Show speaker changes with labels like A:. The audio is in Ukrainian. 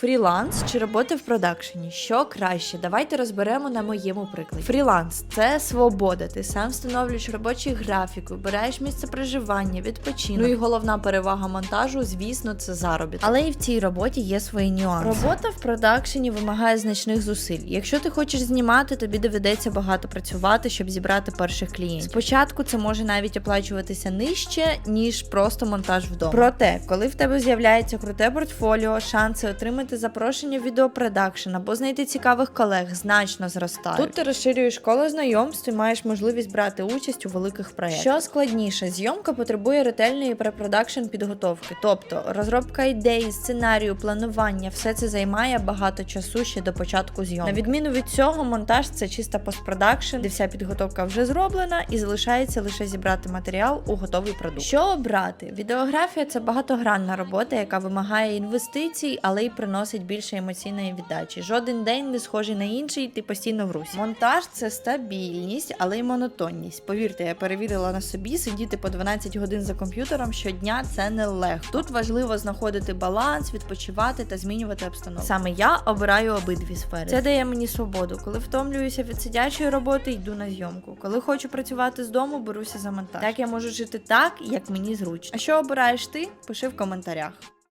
A: Фріланс чи робота в продакшені? Що краще? Давайте розберемо на моєму прикладі. Фріланс це свобода. Ти сам встановлюєш робочий графік, вибираєш місце проживання, відпочинок. Ну і головна перевага монтажу, звісно, це заробіток. Але і в цій роботі є свої нюанси. Робота в продакшені вимагає значних зусиль. Якщо ти хочеш знімати, тобі доведеться багато працювати, щоб зібрати перших клієнтів. Спочатку це може навіть оплачуватися нижче, ніж просто монтаж вдома. Проте, коли в тебе з'являється круте портфоліо, шанси отримати запрошення в відеопродакшн або знайти цікавих колег значно зростають. Тут ти розширюєш коло знайомств і маєш можливість брати участь у великих проєктах. Що складніше, зйомка потребує ретельної препродакшн підготовки, тобто розробка ідеї, сценарію, планування, все це займає багато часу ще до початку зйомки. На відміну від цього, монтаж це чиста постпродакшн, де вся підготовка вже зроблена і залишається лише зібрати матеріал у готовий продукт. Що обрати? Відеографія це багатогранна робота, яка вимагає інвестицій, але й приносить більше емоційної віддачі. Жоден день не схожий на інший, ти постійно в русі. Монтаж це стабільність, але й монотонність. Повірте, я перевірила на собі сидіти по 12 годин за комп'ютером щодня це не легко. Тут важливо знаходити баланс, відпочивати та змінювати обстановку. Саме я обираю обидві сфери. Це дає мені свободу. Коли втомлююся від сидячої роботи, йду на зйомку. Коли хочу працювати з дому, беруся за монтаж. Так я можу жити так, як мені зручно. А що обираєш ти? Пиши в коментарях.